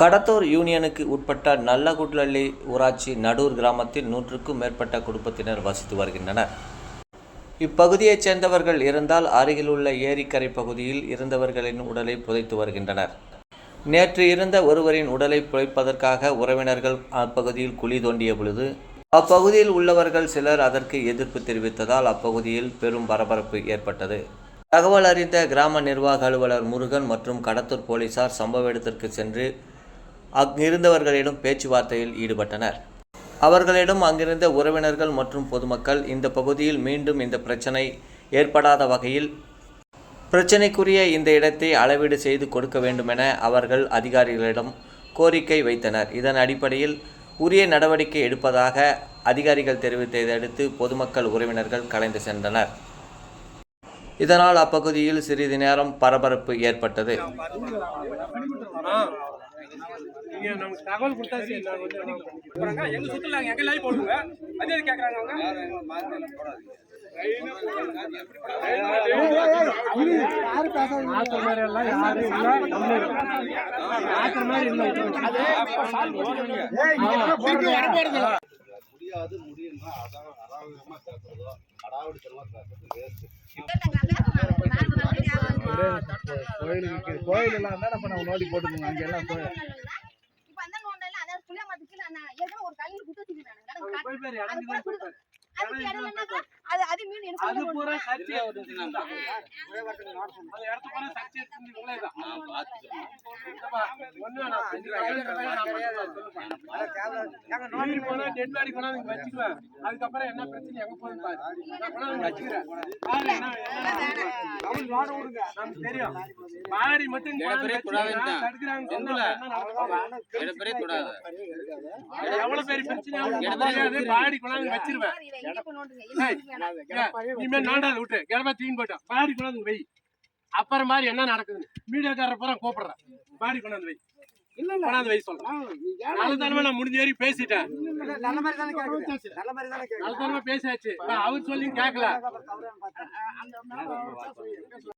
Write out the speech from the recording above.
கடத்தூர் யூனியனுக்கு உட்பட்ட நல்லகுட்லள்ளி ஊராட்சி நடூர் கிராமத்தில் நூற்றுக்கும் மேற்பட்ட குடும்பத்தினர் வசித்து வருகின்றனர். இப்பகுதியைச் சேர்ந்தவர்கள் இருந்தால் அருகிலுள்ள ஏரிக்கரை பகுதியில் இருந்தவர்களின் உடலை புதைத்து வருகின்றனர். நேற்று இருந்த ஒருவரின் உடலை புதைப்பதற்காக உறவினர்கள் அப்பகுதியில் குழி தோண்டிய பொழுது அப்பகுதியில் உள்ளவர்கள் சிலர் அதற்கு எதிர்ப்பு தெரிவித்ததால் அப்பகுதியில் பெரும் பரபரப்பு ஏற்பட்டது. தகவல் அறிந்த கிராம நிர்வாக அலுவலர் முருகன் மற்றும் கடத்தூர் போலீசார் சம்பவ இடத்திற்கு சென்று அங்கிருந்தவர்களிடம் பேச்சுவார்த்தையில் ஈடுபட்டனர். அவர்களிடம் அங்கிருந்த உறவினர்கள் மற்றும் பொதுமக்கள் இந்த பகுதியில் மீண்டும் இந்த பிரச்சனை ஏற்படாத வகையில் பிரச்சனைக்குரிய இந்த இடத்தை அளவீடு செய்து கொடுக்க வேண்டுமென அவர்கள் அதிகாரிகளிடம் கோரிக்கை வைத்தனர். இதன் அடிப்படையில் உரிய நடவடிக்கை எடுப்பதாக அதிகாரிகள் தெரிவித்ததை அடுத்து பொதுமக்கள் உறவினர்கள் கலைந்து சென்றனர். இதனால் அப்பகுதியில் சிறிது நேரம் பரபரப்பு ஏற்பட்டது. மாதிரி எல்லாம் முடியாது முடியும்னா அதான் அராவகமா பேசுறதோ அடாவடித்தனமா பேசுறது வேஸ்ட் கோயில் கோயில் எல்லாம் இருந்தா நம்ம நம்ம நோண்டி போட்டுக்கோங்க அங்க எல்லாம் கோயில். இப்ப அந்த நோண்டல அதாவது புளிய மரத்துக்கு நான் ஏற்கனவே ஒரு கல்லுல குத்து வச்சிருக்கேன் நான் போய் அது போய் தான் அது மீன் எனக்கு அது பூரா. சர்ச்சை அது இடத்து பூரா சர்ச்சை இருக்குது இவங்களே தான். இல்லப்பா, ஒண்ணு வேணாம். இந்த தகவல் நான் சொல்லுப்பா. நீ போனா dead body கொண்டாந்து இங்க வச்சுக்குவேன். அதுக்கப்புறம் என்ன பிரச்சனை? எங்க போகுது பாரு. நான் வச்சுக்கிறேன். பாரு, என்ன- வாட விடுங்க. நமக்கு தெரியும். பாடி மட்டும் எவ்வளவு பெரிய பிரச்சனை. பாடி கொண்டாந்து வச்சிருவேன். இதை எங்க போய் நோண்டுங்க? இது ஏய், வேணாம். இனிமே நாண்டாது விட்டு. கிளம்ப தீன் போட்டோம் பாடி கொண்டாந்து வை. அப்புறம் மாதிரி என்ன நடக்குது மீடியாக்காரர் பூரா கூப்பிடுறேன். பாடி கொண்டாந்து வை. கொண்டாந்து வை சொல்றேன். நான் முடிஞ்ச வரைக்கும் பேசிட்டேன். நல்லதனமா பேசியாச்சு இப்ப அவர் சொல்லி கேட்கல